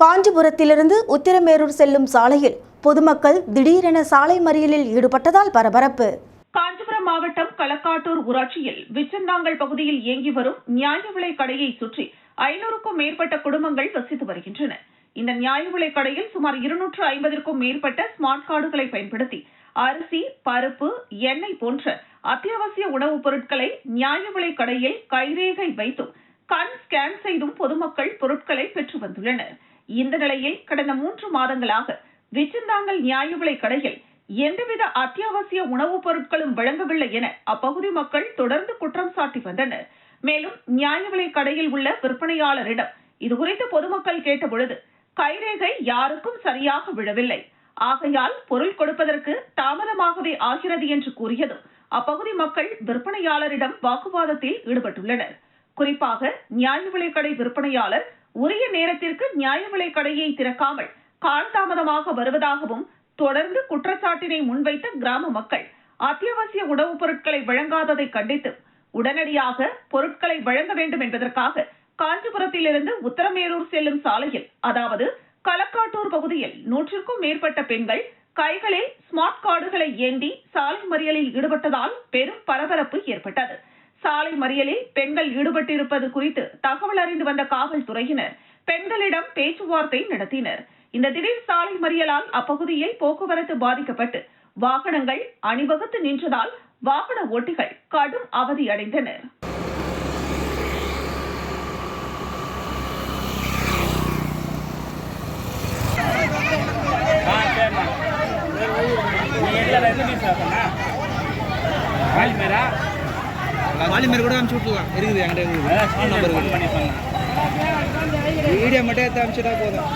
காஞ்சிபுரத்திலிருந்து உத்திரமேரூர் செல்லும் சாலையில் பொதுமக்கள் திடீரென சாலை மறியலில் ஈடுபட்டதால் பரபரப்பு. காஞ்சிபுரம் மாவட்டம் களக்காட்டூர் ஊராட்சியில் விச்சந்தாங்கல் பகுதியில் இயங்கி வரும் நியாய விலை கடையை சுற்றி ஐநூறுக்கும் மேற்பட்ட குடும்பங்கள் வசித்து வருகின்றன. இந்த நியாய விலை கடையில் சுமார் இருநூற்று ஐம்பதற்கும் மேற்பட்ட ஸ்மார்ட் கார்டுகளை பயன்படுத்தி அரிசி பருப்பு எண்ணெய் போன்ற அத்தியாவசிய உணவுப் பொருட்களை நியாய விலை கடையில் கைரேகை வைத்தும் கண் ஸ்கேன் செய்தும் பொதுமக்கள் பொருட்களை பெற்று வந்துள்ளனர். இந்த நிலையில் கடந்த மூன்று மாதங்களாக விச்சந்தாங்கல் நியாய விலை கடையில் எந்தவித அத்தியாவசிய உணவுப் பொருட்களும் வழங்கவில்லை என அப்பகுதி மக்கள் தொடர்ந்து குற்றம் சாட்டி வந்தனர். மேலும் நியாய விலை கடையில் உள்ள விற்பனையாளரிடம் இதுகுறித்து பொதுமக்கள் கேட்டபொழுது கைரேகை யாருக்கும் சரியாக விழவில்லை. ஆகையால் பொருள் கொடுப்பதற்கு தாமதமாகவே ஆகிறது என்று கூறியதும் அப்பகுதி மக்கள் விற்பனையாளரிடம் வாக்குவாதத்தில் ஈடுபட்டுள்ளனர். குறிப்பாக நியாய விலைக்கடை விற்பனையாளர் உரிய நேரத்திற்கு நியாய விலை கடையை திறக்காமல் காலதாமதமாக வருவதாகவும் தொடர்ந்து குற்றச்சாட்டினை முன்வைத்த கிராம மக்கள் அத்தியாவசிய உணவுப் பொருட்களை வழங்காததை கண்டித்து உடனடியாக பொருட்களை வழங்க வேண்டும் என்பதற்காக காஞ்சிபுரத்திலிருந்து உத்தரமேரூர் செல்லும் சாலையில் அதாவது களக்காட்டூர் பகுதியில் நூற்றுக்கும் மேற்பட்ட பெண்கள் கைகளில் ஸ்மார்ட் கார்டுகளை ஏந்தி சாலை மறியலில் ஈடுபட்டதால் பெரும் பரபரப்பு ஏற்பட்டது. சாலை மறியலில் பெண்கள் ஈடுபட்டிருப்பது குறித்து தகவல் அறிந்து வந்த காவல்துறையினர் பெண்களிடம் பேச்சுவார்த்தை நடத்தினர். இந்த திடீர் சாலை மறியலால் அப்பகுதியில் போக்குவரத்து பாதிக்கப்பட்டு வாகனங்கள் அணிவகுத்து நின்றதால் வாகன ஓட்டிகள் கடும் அவதியடைந்தனர் ஆ சரிண்ணா வாலிமேரா கூட அனுப்பிச்சு விட்டுலாம் இருக்குது என்கிட்ட நம்பர் வீடியோ மட்டும் எடுத்து அனுப்பிச்சிட்டா போதும்.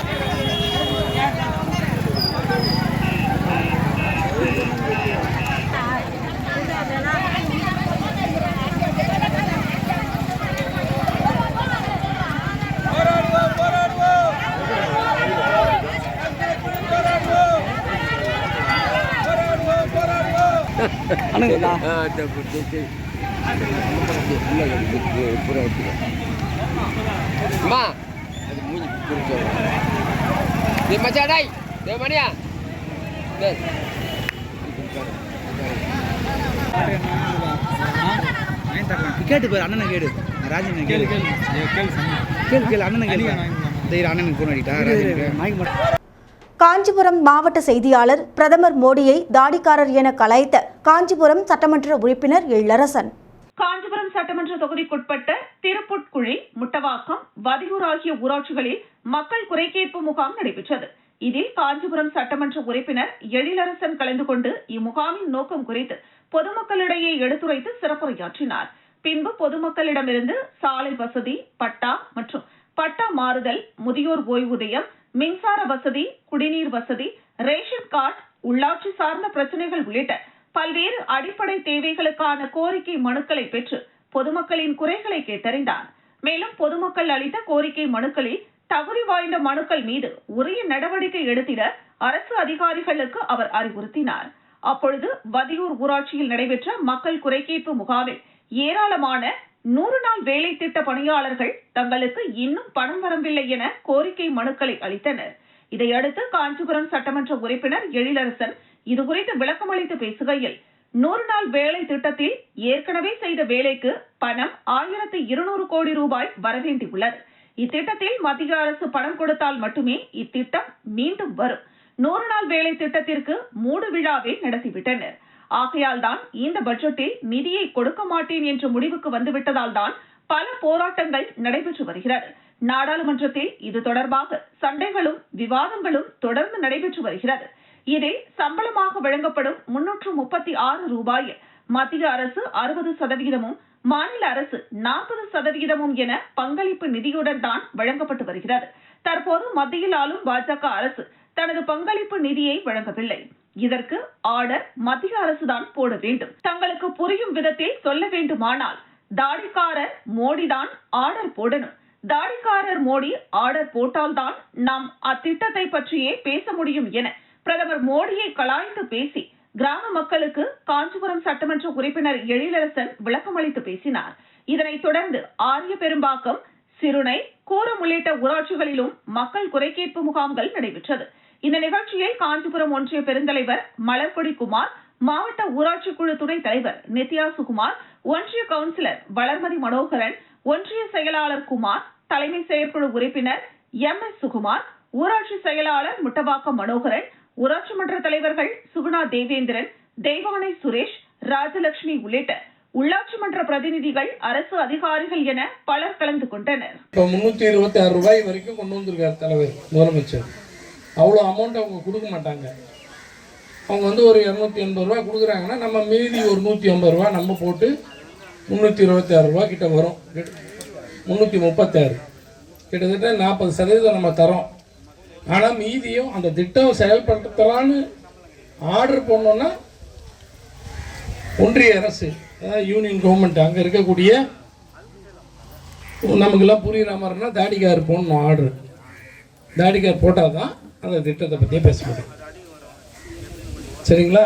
அண்ணா அம்மா அது மூஞ்சி குறிச்சோம் டே மச்சான் டேய் டே மணியா டேய் கேட்டு பாரு அண்ணனை கேடு ராஜன் கேளு. கேளு கேளு. அண்ணனை கேளு. டேய் அண்ணனுக்கு ஃபோன் அடிட்டா ராஜனுக்கு. காஞ்சிபுரம் மாவட்ட செய்தியாளர் பிரதமர் மோடியை தாடிக்காரர் என கலாய்த்த காஞ்சிபுரம் சட்டமன்ற உறுப்பினர் எழிலரசன். காஞ்சிபுரம் சட்டமன்ற தொகுதிக்குட்பட்ட திருப்புட்குழி முட்டவாக்கம் வதியூர் ஆகிய ஊராட்சிகளில் மக்கள் குறை கேட்பு முகாம் நடைபெற்றது. இதில் காஞ்சிபுரம் சட்டமன்ற உறுப்பினர் எழிலரசன் கலந்து கொண்டு இம்முகாமின் நோக்கம் குறித்து பொதுமக்களிடையே எடுத்துரைத்து சிறப்புரையாற்றினார். பின்பு பொதுமக்களிடமிருந்து சாலை வசதி பட்டா மற்றும் பட்டா மாறுதல் முதியோர் ஓய்வூதியம் மின்சார வசதி குடிநீர் வசதி ரேஷன் கார்டு உள்ளாட்சி சார்ந்த பிரச்சனைகள் உள்ளிட்ட பல்வேறு அடிப்படை தேவைகளுக்கான கோரிக்கை மனுக்களை பெற்று பொதுமக்களின் குறைகளை கேட்டறிந்தார். மேலும் பொதுமக்கள் அளித்த கோரிக்கை மனுக்களில் தகுதி வாய்ந்த மனுக்கள் மீது உரிய நடவடிக்கை எடுத்திட அரசு அதிகாரிகளுக்கு அவர் அறிவுறுத்தினார். அப்பொழுது வதியூர் ஊராட்சியில் நடைபெற்ற மக்கள் குறைகேட்பு முகாமில் ஏராளமான நூறு நாள் வேலை திட்ட பணியாளர்கள் தங்களுக்கு இன்னும் பணம் வரவில்லை என கோரிக்கை மனுக்களை அளித்தனர். இதையடுத்து காஞ்சிபுரம் சட்டமன்ற உறுப்பினர் எழிலரசன் இதுகுறித்து விளக்கமளித்து பேசுகையில் நூறு நாள் வேலை திட்டத்தில் ஏற்கனவே செய்த வேலைக்கு பணம் ஆயிரத்து இருநூறு கோடி ரூபாய் வரவேண்டியுள்ளது. இத்திட்டத்தில் மத்திய அரசு பணம் கொடுத்தால் மட்டுமே இத்திட்டம் மீண்டும் வரும். நூறு நாள் வேலை திட்டத்திற்கு மூடு விழாவை நடத்திவிட்டனர். ஆகையால் தான் இந்த பட்ஜெட்டில் நிதியை கொடுக்க மாட்டேன் என்ற முடிவுக்கு வந்துவிட்டதால் தான் பல போராட்டங்கள் நடைபெற்று வருகிறது. நாடாளுமன்றத்தில் இது தொடர்பாக சண்டைகளும் விவாதங்களும் தொடர்ந்து நடைபெற்று வருகிறது. இதில் சம்பளமாக வழங்கப்படும் முன்னூற்று முப்பத்தி ஆறு ரூபாயில் மத்திய அரசு அறுபது சதவிகிதமும் மாநில அரசு நாற்பது சதவிகிதமும் என பங்களிப்பு நிதியுடன் தான் வழங்கப்பட்டு வருகிறது. தற்போது மத்தியில் ஆளும் பாஜக அரசு தனது பங்களிப்பு நிதியை வழங்கவில்லை. இதற்கு ஆர்டர் மத்திய அரசுதான் போட வேண்டும். தங்களுக்கு புரியும் விதத்தில் சொல்ல வேண்டுமானால் தாடிக்காரர் மோடிதான் ஆர்டர் போடணும். தாடிக்காரர் மோடி ஆர்டர் போட்டால்தான் நாம் அத்திட்டத்தை பற்றியே பேச முடியும் என பிரதமர் மோடியை கலாய்த்து பேசி கிராம மக்களுக்கு காஞ்சிபுரம் சட்டமன்ற உறுப்பினர் எழிலரசன் விளக்கமளித்து பேசினார். இதனைத் தொடர்ந்து ஆரிய பெரும்பாக்கம் சிறுனை கூரம் உள்ளிட்ட ஊராட்சிகளிலும் மக்கள் குறைகேட்பு முகாம்கள் நடைபெற்றது. இந்த நிகழ்ச்சியில் காஞ்சிபுரம் ஒன்றிய பெருந்தலைவர் மலர்கொடி குமார் மாவட்ட ஊராட்சி குழு துணைத் தலைவர் நித்யா சுகுமார் ஒன்றிய கவுன்சிலர் வளர்மதி மனோகரன் ஒன்றிய செயலாளர் குமார் தலைமை செயற்குழு உறுப்பினர் எம் எஸ் சுகுமார் ஊராட்சி செயலாளர் முட்டவாக்கம் மனோகரன் ஊராட்சி மன்ற தலைவர்கள் சுகுணா தேவேந்திரன் தெய்வானை சுரேஷ் ராஜலட்சுமி உள்ளிட்ட உள்ளாட்சி மன்ற பிரதிநிதிகள் அரசு அதிகாரிகள் என பலர் கலந்து கொண்டனர். இப்போ முந்நூற்றி இருபத்தி ஆறு ரூபாய் வரைக்கும் கொண்டு வந்திருக்காரு தலைவர் முதலமைச்சர். அவ்வளோ அமௌண்ட் அவங்க கொடுக்க மாட்டாங்க. அவங்க வந்து ஒரு இரநூத்தி எண்பது ரூபா கொடுக்குறாங்கன்னா நம்ம மீதி ஒரு நூற்றி ஐம்பது ரூபா நம்ம போட்டு முந்நூற்றி இருபத்தி ஆறு ரூபா கிட்ட வரும். முந்நூற்றி முப்பத்தாறு கிட்டத்தட்ட நாற்பது சதவீதம் நம்ம தரோம். ஆனால் மீதியும் அந்த திட்டம் செயல்படுத்தலான்னு ஆர்டர் பண்ணோன்னா ஒன்றிய அரசு அதாவது யூனியன் கவர்மெண்ட் அங்கே இருக்கக்கூடிய நமக்கெல்லாம் புரியுற மாதிரினா தாடிக்கார் போடணும் ஆர்டர் தாடிக்கார் போட்டால் தான் அந்த திட்டத்தை பற்றியே பேச முடியும். சரிங்களா?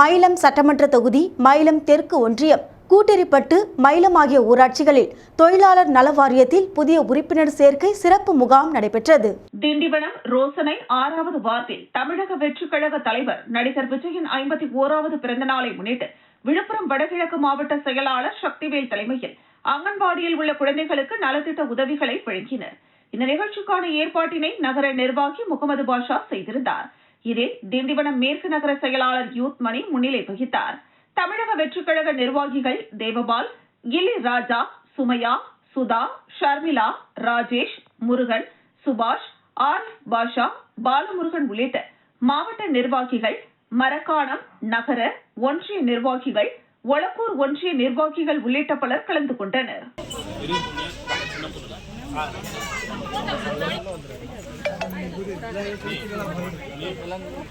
மயிலம் சட்டமன்ற தொகுதி மயிலம் தெற்கு ஒன்றியம். கூட்டேரிப்பட்டு மயிலம் ஆகிய ஊராட்சிகளில் தொழிலாளர் நல வாரியத்தில் புதிய உறுப்பினர் சேர்க்கை சிறப்பு முகாம் நடைபெற்றது. திண்டிவனம் ரோசனை ஆறாவது வார்டில் தமிழக வெற்றிக் கழக தலைவர் நடிகர் விஜயின் ஐம்பத்தி ஓராவது பிறந்த நாளை முன்னிட்டு விழுப்புரம் வடகிழக்கு மாவட்ட செயலாளர் சக்திவேல் தலைமையில் அங்கன்வாடியில் உள்ள குழந்தைகளுக்கு நலத்திட்ட உதவிகளை வழங்கினர். இந்த நிகழ்ச்சிக்கான ஏற்பாட்டினை நகர நிர்வாகி முகமது பாஷா செய்திருந்தார். இதில் திண்டிவனம் மேற்கு நகர செயலாளர் யூத் மணி முன்னிலை வகித்தார். தமிழக வெற்றுக்கழக நிர்வாகிகள் தேவபால் கிலி ராஜா சுமையா சுதா ஷர்மிளா ராஜேஷ் முருகன் சுபாஷ் ஆர் பாஷா பாலமுருகன் உள்ளிட்ட மாவட்ட நிர்வாகிகள் மரக்காணம் நகர ஒன்றிய நிர்வாகிகள் ஒளக்கூர் ஒன்றிய நிர்வாகிகள் உள்ளிட்ட பலர் கலந்து கொண்டனர்.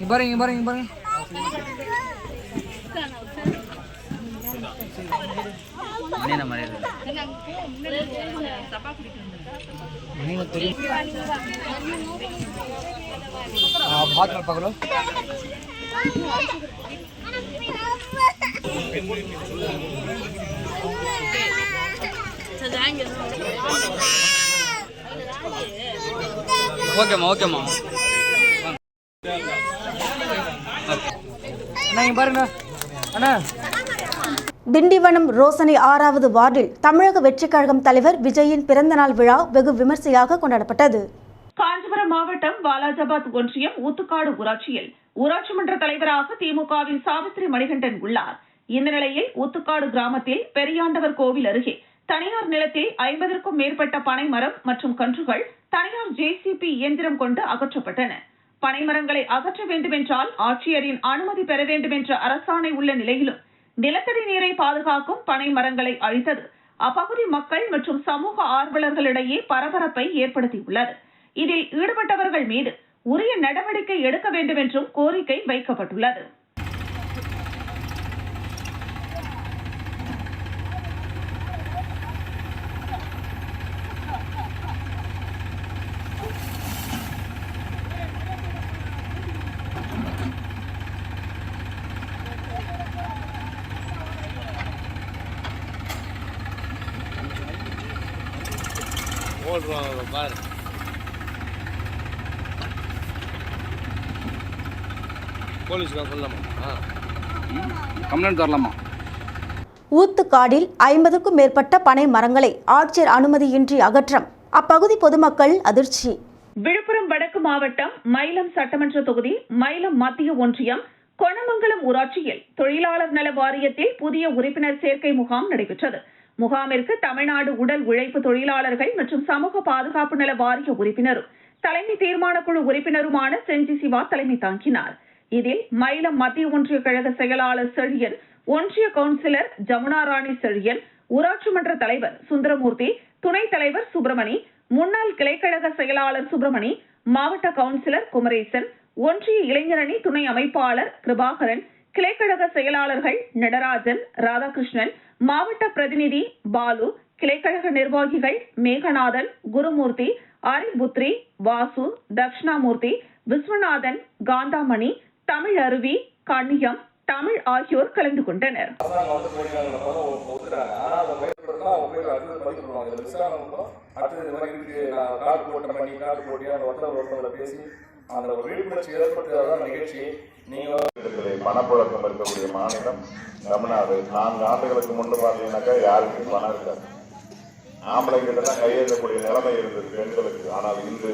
பாருங்க பாருங்க பாருங்க. மணியன மரியாதை மணியன தெரியும் பாத்திரம் ஓகேம்மா ஓகேம்மா நான் இங்க பாருங்க அண்ணா. திண்டிவனம் ரோசனை ஆறாவது வார்டில் தமிழக வெற்றிக் கழகம் தலைவர் விஜயின் பிறந்தநாள் விழா வெகு விமர்சையாக கொண்டாடப்பட்டது. காஞ்சிபுரம் மாவட்டம் வாலாஜாபாத் ஒன்றியம் ஊத்துக்காடு ஊராட்சியில் ஊராட்சி மன்ற தலைவராக திமுகவின் சாவித்திரி மணிகண்டன் உள்ளார். இந்த நிலையில் ஊத்துக்காடு கிராமத்தில் பெரியாண்டவர் கோவில் அருகே தனியார் நிலத்தில் ஐம்பதற்கும் மேற்பட்ட பனைமரம் மற்றும் கன்றுகள் தனியார் ஜேசிபி இயந்திரம் கொண்டு அகற்றப்பட்டன. பனைமரங்களை அகற்ற வேண்டுமென்றால் ஆட்சியரின் அனுமதி பெற வேண்டும் என்ற அரசாணை உள்ள நிலையிலும் நிலத்தடி நீரை பாதுகாக்கும் பனை மரங்களை அழித்தது. அப்பகுதி மக்கள் மற்றும் சமூக ஆர்வலர்களிடையே பரபரப்பை ஏற்படுத்தியுள்ளது. இதில் ஈடுபட்டவர்கள் மீது உரிய நடவடிக்கை எடுக்க வேண்டும் என்றும் கோரிக்கை வைக்கப்பட்டுள்ளது. கம்ப்ளைண்ட் தரலாமா? ஊத்துக்காடில் ஐம்பதுக்கும் மேற்பட்ட பனை மரங்களை ஆட்சியர் அனுமதியின்றி அகற்றம். அப்பகுதி பொதுமக்கள் அதிர்ச்சி. விழுப்புரம் வடக்கு மாவட்டம் மயிலம் சட்டமன்ற தொகுதி மயிலம் மத்திய ஒன்றியம் கொணமங்கலம் ஊராட்சியில் தொழிலாளர் நல வாரியத்தில் புதிய உறுப்பினர் சேர்க்கை முகாம் நடைபெற்றது. முகாமிற்கு தமிழ்நாடு உடல் உழைப்பு தொழிலாளர்கள் மற்றும் சமூக பாதுகாப்பு நல வாரிய உறுப்பினரும் தலைமை தீர்மான குழு உறுப்பினருமான செஞ்சி சிவா தலைமை தாங்கினார். இதில் மயிலம் மத்திய ஒன்றிய கழக செயலாளர் செழியன் ஒன்றிய கவுன்சிலர் ஜமுனா ராணி செழியன் ஊராட்சி மன்ற தலைவர் சுந்தரமூர்த்தி துணைத் தலைவர் சுப்பிரமணி முன்னாள் கிளைக்கழக செயலாளர் சுப்பிரமணி மாவட்ட கவுன்சிலர் குமரேசன் ஒன்றிய இளைஞரணி துணை அமைப்பாளர் கிருபாகரன் கிளைக்கழக செயலாளர்கள் நடராஜன் ராதாகிருஷ்ணன் மாவட்ட பிரதிநிதி பாலு கிளைக்கழக நிர்வாகிகள் மேகநாதன் குருமூர்த்தி ஆரிபுத்ரி வாசு தக்ஷணாமூர்த்தி விஸ்வநாதன் காந்தாமணி தமிழ் அருவி கண்ணியம் தமிழ் ஆகியோர் கலந்து கொண்டனர். அடுத்தது இந்த மாதிரி இருக்கு நான் கார்டு போட்ட பண்ணி கார்டு போட்டி அந்த ஒருத்தர் ஒருத்தவங்களை பேசி அந்த ஒரு விழிப்புணர்ச்சி ஏற்படுத்துறதான் நிகழ்ச்சி. நீங்கள் பணப்புழக்கம் இருக்கக்கூடிய மாநிலம் தமிழ்நாடு. நான்கு ஆண்டுகளுக்கு முன்பு பார்த்தீங்கன்னாக்கா யாருக்கும் பணம் இருக்காது. ஆம்பளைங்கிட்ட தான் கையெழுத்தக்கூடிய நிலைமை இருந்தது பெண்களுக்கு. ஆனால் இன்று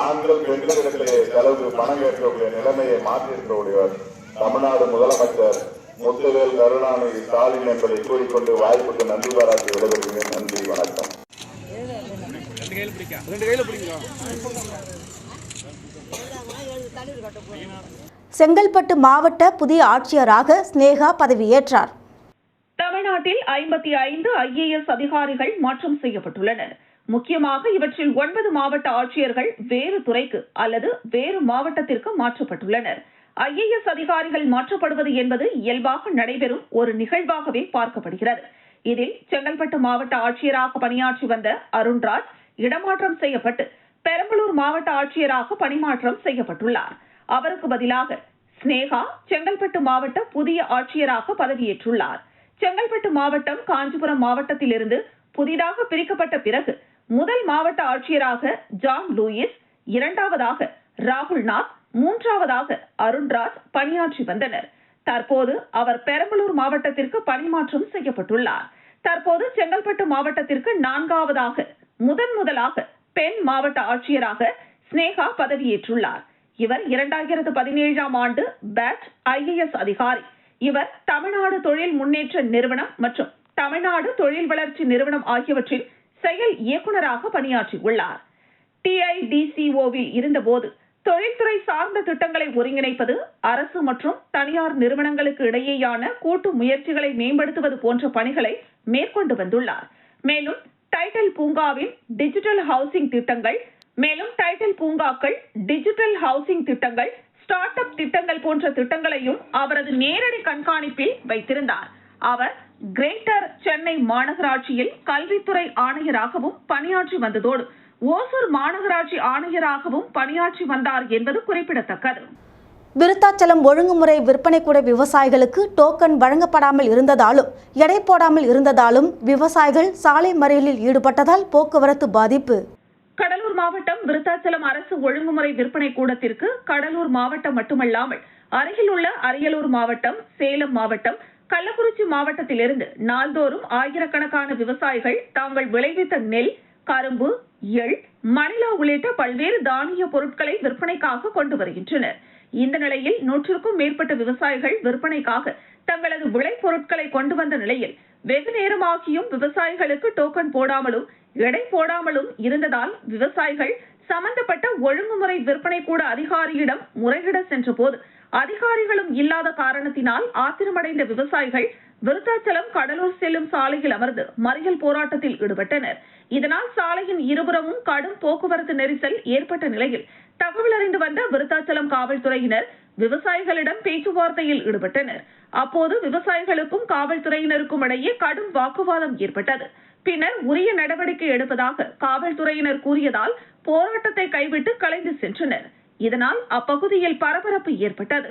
ஆண்கள் பெண்களிடத்திலே செலவு பணம் கேட்கக்கூடிய நிலைமையை மாற்றி இருக்கக்கூடியவர் தமிழ்நாடு முதலமைச்சர் முத்துவேல் கருணாநிதி ஸ்டாலின் என்பதை கூறிக்கொண்டு வாய்ப்புக்கு நன்றி பாராட்டி விடைபெறுகிறேன். நன்றி வணக்கம். ரெண்டு கையில் பிடிங்க செங்கல்பட்டு மாவட்ட புதிய ஆட்சியராக ஸ்னேகா பதவியேற்றார். தமிழ்நாட்டில் ஐம்பத்தி ஐந்து ஐஏஎஸ் அதிகாரிகள் மாற்றம் செய்யப்பட்டுள்ளனர். முக்கியமாக இவற்றில் ஒன்பது மாவட்ட ஆட்சியர்கள் வேறு துறைக்கு அல்லது வேறு மாவட்டத்திற்கு மாற்றப்பட்டுள்ளனர். ஐஏஎஸ் அதிகாரிகள் மாற்றப்படுவது என்பது இயல்பாக நடைபெறும் ஒரு நிகழ்வாகவே பார்க்கப்படுகிறது. இதில் செங்கல்பட்டு மாவட்ட ஆட்சியராக பணியாற்றி வந்த அருண்ராஜ் இடமாற்றம் செய்யப்பட்டு பெரம்பலூர் மாவட்ட ஆட்சியராக பணிமாற்றம் செய்யப்பட்டுள்ளார். அவருக்கு பதிலாக ஸ்னேகா செங்கல்பட்டு மாவட்ட புதிய ஆட்சியராக பதவியேற்றுள்ளார். செங்கல்பட்டு மாவட்டம் காஞ்சிபுரம் மாவட்டத்திலிருந்து புதிதாக பிரிக்கப்பட்ட பிறகு முதல் மாவட்ட ஆட்சியராக ஜான் லூயிஸ் இரண்டாவதாக ராகுல்நாத் மூன்றாவதாக அருண்ராஜ் பணியாற்றி வந்தனர். தற்போது அவர் பெரம்பலூர் மாவட்டத்திற்கு பணிமாற்றம் செய்யப்பட்டுள்ளார். தற்போது செங்கல்பட்டு மாவட்டத்திற்கு நான்காவதாக முதன் முதலாக பெண் மாவட்ட ஆட்சியராக ஸ்னேகா பதவியேற்றுள்ளார். இவர் இரண்டாயிரத்து பதினேழாம் ஆண்டு பேட் ஐஏஎஸ் அதிகாரி. இவர் தமிழ்நாடு தொழில் முன்னேற்ற நிறுவனம் மற்றும் தமிழ்நாடு தொழில் வளர்ச்சி நிறுவனம் ஆகியவற்றில் செயல் இயக்குநராக பணியாற்றியுள்ளார். டிஐடிசிஓவில் இருந்தபோது தொழில்துறை சார்ந்த திட்டங்களை ஒருங்கிணைப்பது அரசு மற்றும் தனியார் நிறுவனங்களுக்கு இடையேயான கூட்டு முயற்சிகளை மேம்படுத்துவது போன்ற பணிகளை மேற்கொண்டு வந்துள்ளார். மேலும் டைட்டில் பூங்காவின் டிஜிட்டல் ஹவுசிங் திட்டங்கள் மேலும் டைட்டில் பூங்காக்கள் டிஜிட்டல் ஹவுசிங் திட்டங்கள் ஸ்டார்ட் அப் திட்டங்கள் போன்ற திட்டங்களையும் அவரது நேரடி கண்காணிப்பில் வைத்திருந்தார். அவர் கிரேட்டர் சென்னை மாநகராட்சியில் கல்வித்துறை ஆணையராகவும் பணியாற்றி வந்ததோடு ஓசூர் மாநகராட்சி ஆணையராகவும் பணியாற்றி வந்தார் என்பது குறிப்பிடத்தக்கது. விருத்தாச்சலம் ஒழுங்குமுறை விற்பனைக்கூட விவசாயிகளுக்கு டோக்கன் வழங்கப்படாமல் இருந்ததாலும் எடை போடாமல் இருந்ததாலும் விவசாயிகள் சாலை மறியலில் ஈடுபட்டதால் போக்குவரத்து பாதிப்பு. கடலூர் மாவட்டம் விருத்தாச்சலம் அரசு ஒழுங்குமுறை விற்பனை கூடத்திற்கு கடலூர் மாவட்டம் மட்டுமல்லாமல் அருகில் உள்ள அரியலூர் மாவட்டம் சேலம் மாவட்டம் கள்ளக்குறிச்சி மாவட்டத்திலிருந்து நாள்தோறும் ஆயிரக்கணக்கான விவசாயிகள் தாங்கள் விளைவித்த நெல் கரும்பு எள் மணிலா உள்ளிட்ட பல்வேறு தானிய பொருட்களை விற்பனைக்காக கொண்டு வருகின்றனர். இந்த நிலையில் நூற்றுக்கும் மேற்பட்ட விவசாயிகள் விற்பனைக்காக தங்களது விளைபொருட்களை கொண்டு வந்த நிலையில் வெகு நேரமாகியும் விவசாயிகளுக்கு டோக்கன் போடாமலும் எடை போடாமலும் இருந்ததால் விவசாயிகள் சம்பந்தப்பட்ட ஒழுங்குமுறை விற்பனை கூட அதிகாரியிடம் முறையிட சென்ற போது அதிகாரிகளும் இல்லாத காரணத்தினால் ஆத்திரமடைந்த விவசாயிகள் விருத்தாச்சலம் கடலூர் செல்லும் சாலையில் அமர்ந்து மறியல் போராட்டத்தில் ஈடுபட்டனர். இதனால் சாலையின் இருபுறமும் கடும் போக்குவரத்து நெரிசல் ஏற்பட்ட நிலையில் தகவல் அறிந்து வந்த விருத்தாச்சலம் காவல்துறையினர் விவசாயிகளிடம் பேச்சுவார்த்தையில் ஈடுபட்டனர். அப்போது விவசாயிகளுக்கும் காவல்துறையினருக்கும் இடையே கடும் வாக்குவாதம் ஏற்பட்டது. பின்னர் உரிய நடவடிக்கை எடுப்பதாக காவல்துறையினர் கூறியதால் போராட்டத்தை கைவிட்டு கலைந்து சென்றனர். இதனால் அப்பகுதியில் பரபரப்பு ஏற்பட்டது.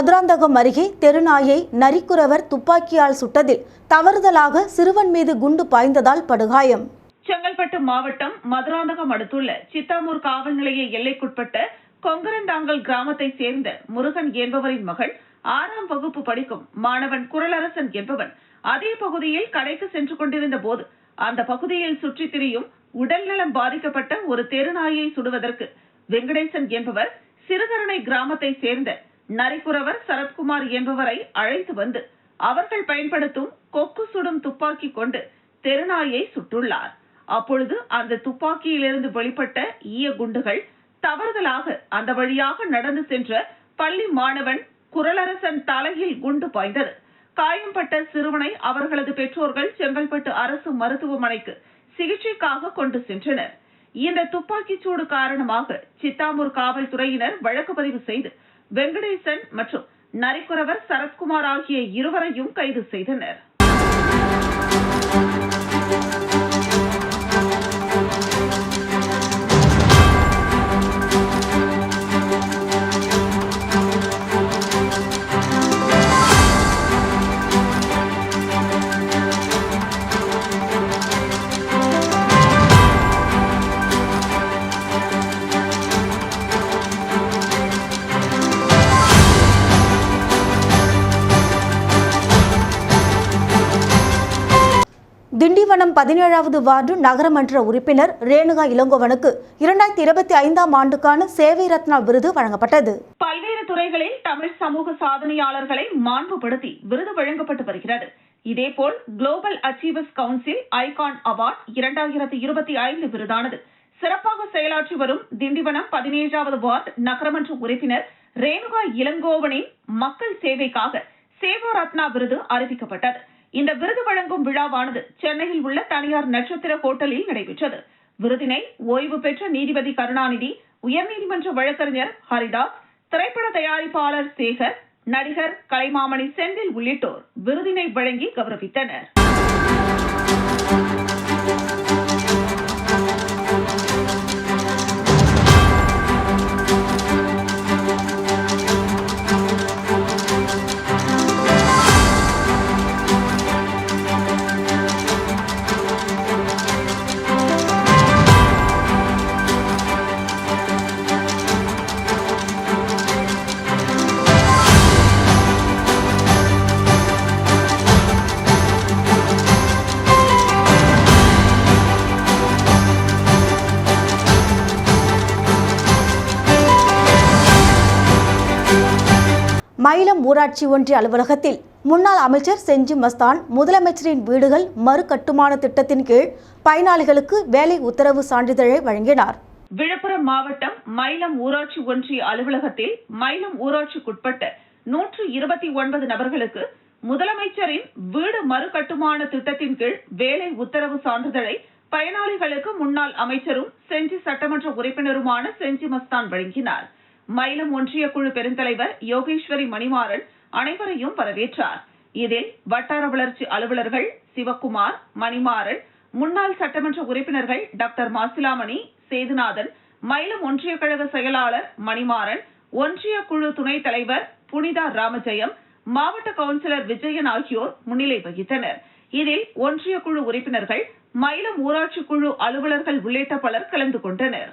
மதுராந்தகம் அருகே தெருநாயை நரிக்குறவர் துப்பாக்கியால் சுட்டதில் தவறுதலாக சிறுவன் மீது குண்டு பாய்ந்ததால் படுகாயம். செங்கல்பட்டு மாவட்டம் மதுராந்தகம் அடுத்துள்ள சித்தாமூர் காவல் நிலைய எல்லைக்குட்பட்ட கொங்கரந்தாங்கல் கிராமத்தைச் சேர்ந்த முருகன் என்பவரின் மகள் ஆறாம் வகுப்பு படிக்கும் மாணவன் குரலரசன் என்பவன் அதே பகுதியில் கடைக்கு சென்று கொண்டிருந்த போது அந்த பகுதியில் சுற்றித் திரியும் உடல்நலம் பாதிக்கப்பட்ட ஒரு தெருநாயை சுடுவதற்கு வெங்கடேசன் என்பவர் சிறுகரணை கிராமத்தைச் சேர்ந்த நரிக்குறவர் சரத்குமார் என்பவரை அழைத்து வந்து அவர்கள் பயன்படுத்தும் கொக்கு சுடும் துப்பாக்கி கொண்டு தெருநாயை சுட்டுள்ளார். அப்பொழுது அந்த துப்பாக்கியிலிருந்து வெளிப்பட்ட ஈய குண்டுகள் தவறுதலாக அந்த வழியாக நடந்து சென்ற பள்ளி மாணவன் குரலரசன் தலையில் குண்டு பாய்ந்தது. காயம்பட்ட சிறுவனை அவர்களது பெற்றோர்கள் செங்கல்பட்டு அரசு மருத்துவமனைக்கு சிகிச்சைக்காக கொண்டு சென்றனர். இந்த துப்பாக்கிச் சூடு காரணமாக சித்தாமூர் காவல்துறையினர் வழக்கு பதிவு செய்து வெங்கடேசன் மற்றும் நரிக்குறவர் சரத்குமார் ஆகிய இருவரையும் கைது செய்தனர். பதினேழாவது வார்டு நகரமன்ற உறுப்பினர் ரேணுகா இளங்கோவனுக்கு இரண்டாயிரத்தி இருபத்தி ஐந்தாம் ஆண்டுக்கான சேவை ரத்னா விருது வழங்கப்பட்டது. பல்வேறு துறைகளில் தமிழ் சமூக சாதனையாளர்களை மாண்புபடுத்தி விருது வழங்கப்பட்டு வருகிறது. இதேபோல் global achievers council icon award இரண்டாயிரத்தி இருபத்தி ஐந்து விருதானது. சிறப்பாக செயலாற்றி வரும் திண்டிவனம் பதினேழாவது வார்டு நகரமன்ற உறுப்பினர் ரேணுகா இளங்கோவனின் மக்கள் சேவைக்காக சேவா ரத்னா விருது அறிவிக்கப்பட்டது. இந்த விருது வழங்கும் விழாவானது சென்னையில் உள்ள தனியார் நட்சத்திர ஹோட்டலில் நடைபெற்றது. விருதினை ஓய்வு பெற்ற நீதிபதி கருணாநிதி உயர்நீதிமன்ற வழக்கறிஞர் ஹரிதாஸ் திரைப்பட தயாரிப்பாளர் சேகர் நடிகர் கலைமாமணி செந்தில் உள்ளிட்டோர் விருதினை வழங்கி கௌரவித்தனர். நகராட்சி ஒன்றிய அலுவலகத்தில் முன்னாள் அமைச்சர் செஞ்சி மஸ்தான் முதலமைச்சரின் வீடுகள் மறு கட்டுமான திட்டத்தின் கீழ் பயனாளிகளுக்கு வேலை உத்தரவு சான்றிதழை வழங்கினார். விழுப்புரம் மாவட்டம் மயிலம் ஊராட்சி ஒன்றிய அலுவலகத்தில் மயிலம் ஊராட்சிக்குட்பட்ட நூற்று இருபத்தி ஒன்பது நபர்களுக்கு முதலமைச்சரின் வீடு மறுகட்டுமான திட்டத்தின் கீழ் வேலை உத்தரவு சான்றிதழை பயனாளிகளுக்கு முன்னாள் அமைச்சரும் செஞ்சி சட்டமன்ற உறுப்பினருமான செஞ்சி மஸ்தான் வழங்கினார். மயிலம் ஒன்றிய குழு பெருந்தலைவர் யோகேஸ்வரி மணிமாறன் அனைவரையும் வரவேற்றார். இதில் வட்டார வளர்ச்சி அலுவலர்கள் சிவக்குமார் மணிமாறன் முன்னாள் சட்டமன்ற உறுப்பினர்கள் டாக்டர் மாசிலாமணி சேதுநாதன் மயிலம் ஒன்றிய கழக செயலாளர் மணிமாறன் ஒன்றிய குழு துணைத் தலைவர் புனிதா ராமஜெயம் மாவட்ட கவுன்சிலர் விஜயன் ஆகியோர் முன்னிலை வகித்தனர். இதில் ஒன்றிய குழு உறுப்பினர்கள் மயிலம் ஊராட்சி குழு அலுவலர்கள் உள்ளிட்ட பலர் கலந்து கொண்டனர்.